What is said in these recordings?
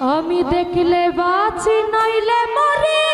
আমি দেখলে বাঁচি নইলে মরি।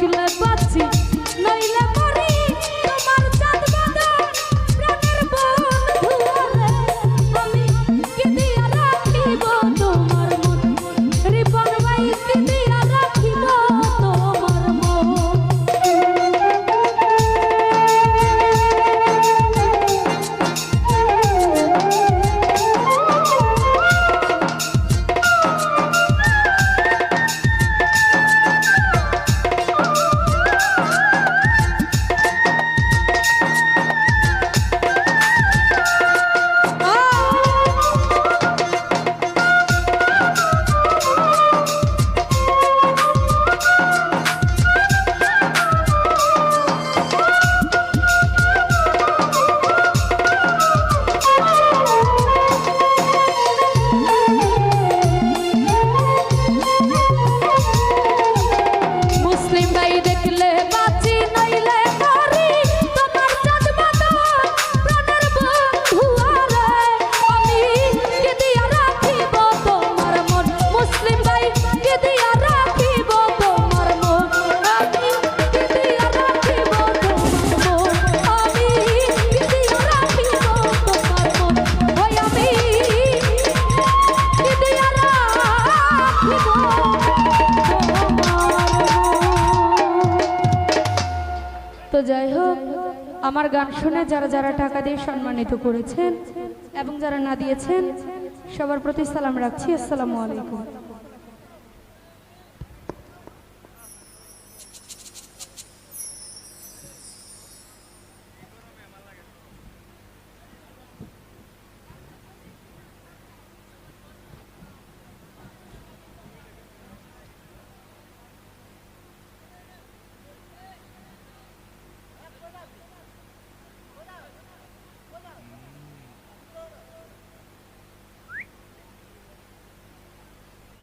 আসলে পাচ্ছি আমার গান শুনে যারা যারা টাকা দিয়ে সম্মানিত করেছেন এবং যারা না দিয়েছেন, সবার প্রতি সালাম রাখছি। আসসালামু আলাইকুম।